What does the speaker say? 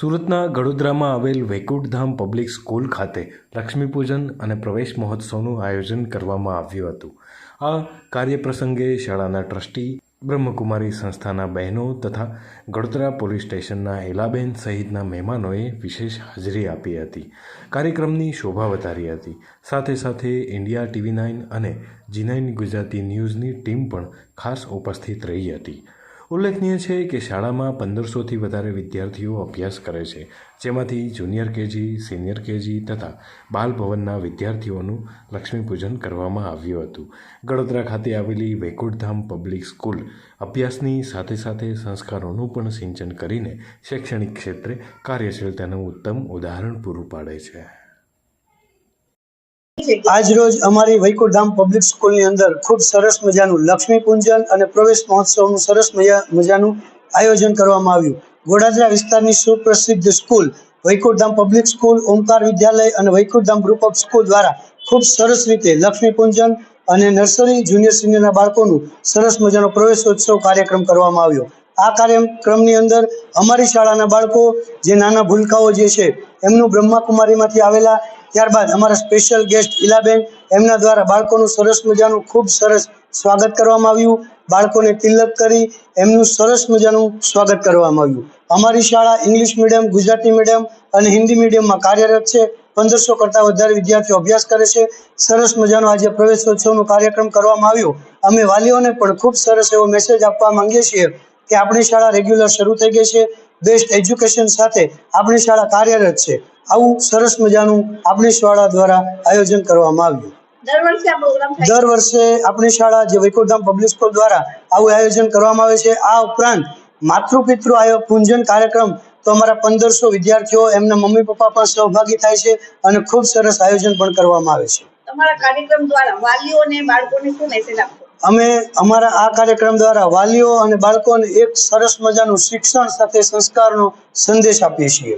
સુરતના ગડોદરામાં આવેલ Vaikunthdham public school ખાતે લક્ષ્મીપૂજન અને પ્રવેશ મહોત્સવનું આયોજન કરવામાં આવ્યું હતું. આ કાર્ય પ્રસંગે શાળાના ટ્રસ્ટી, બ્રહ્મકુમારી સંસ્થાના બહેનો તથા ગડોદરા પોલીસ સ્ટેશનના એલાબેન સહિતના મહેમાનોએ વિશેષ હાજરી આપી હતી. કાર્યક્રમની શોભા વધારી હતી. સાથે સાથે ઇન્ડિયા ટીવી નાઇન અને જી નાઇન ગુજરાતી ન્યૂઝની ટીમ પણ ખાસ ઉપસ્થિત રહી હતી. ઉલ્લેખનીય છે કે શાળામાં પંદરસોથી વધારે વિદ્યાર્થીઓ અભ્યાસ કરે છે, જેમાંથી જુનિયર કેજી, સિનિયર કેજી તથા બાલભવનના વિદ્યાર્થીઓનું લક્ષ્મીપૂજન કરવામાં આવ્યું હતું. ગળોદરા ખાતે આવેલી વૈકુંઠધામ પબ્લિક સ્કૂલ અભ્યાસની સાથે સાથે સંસ્કારોનું પણ સિંચન કરીને શૈક્ષણિક ક્ષેત્રે કાર્યશીલતાનું ઉત્તમ ઉદાહરણ પૂરું પાડે છે. આજ રોજ અમારી વૈકુંઠધામ પબ્લિક સ્કૂલની અંદર ખૂબ સરસ મજાનું લક્ષ્મી પૂજન અને પ્રવેશ મહોત્સવનું સરસ મજા, મજાનું આયોજન કરવામાં આવ્યું. ગોડાદરા વિસ્તારની સુપ્રસિદ્ધ school Vaikunthdham public school Omkar Vidyalaya અને વૈકુંઠધામ ગ્રુપ ઓફ સ્કૂલ દ્વારા ખૂબ સરસ રીતે લક્ષ્મી પૂજન અને નર્સરી જુનિયર સિનિયરના બાળકોનું સરસ મજાનો પ્રવેશોત્સવ કાર્યક્રમ કરવામાં આવ્યો. આ કાર્યક્રમની અંદર અમારી શાળાના બાળકો, જે નાના ભૂલકાઓ જે છે, એમનું બ્રહ્માકુમારીમાંથી આવેલા ત્યારબાદ અમારા સ્પેશિયલ ગેસ્ટ ઇલાબેન એમના દ્વારા બાળકોનું સરસ મજાનું ખૂબ સરસ સ્વાગત કરવામાં આવ્યું. બાળકોને તિલક કરી એમનું સરસ મજાનું સ્વાગત કરવામાં આવ્યું. અમારી શાળા ઇંગ્લિશ મીડિયમ, ગુજરાતી મીડિયમ અને હિન્દી મીડિયમમાં કાર્યરત છે. પંદરસો કરતાં વધારે વિદ્યાર્થીઓ અભ્યાસ કરે છે. સરસ મજાનો આજે પ્રવેશોત્સવનો કાર્યક્રમ કરવામાં આવ્યો. અમે વાલીઓને પણ ખૂબ સરસ એવો મેસેજ આપવા માંગીએ છીએ કે આપણી શાળા રેગ્યુલર શરૂ થઈ ગઈ છે. બેસ્ટ એજ્યુકેશન સાથે આપણી શાળા કાર્યરત છે. આવું સરસ મજાનું આપણી શાળા દ્વારા આયોજન કરવામાં આવ્યું. દર વર્ષે આપણી શાળા જે વૈકુંઠધામ પબ્લિક સ્કૂલ દ્વારા આવું આયોજન કરવામાં આવે છે. આ ઉપરાંત માતૃપિતૃ આયોગ પૂંજન કાર્યક્રમ તો અમારા પંદરસો વિદ્યાર્થીઓ એમના મમ્મી પપ્પા પણ સહભાગી થાય છે અને ખૂબ સરસ આયોજન પણ કરવામાં આવે છે. તમારા કાર્યક્રમ દ્વારા વાલીઓને બાળકોને શું મેસેજ આપશો અમે અમારા આ કાર્યક્રમ દ્વારા વાલીઓ અને બાળકોને એક સરસ મજાનું શિક્ષણ સાથે સંસ્કારનો સંદેશ આપીએ છીએ.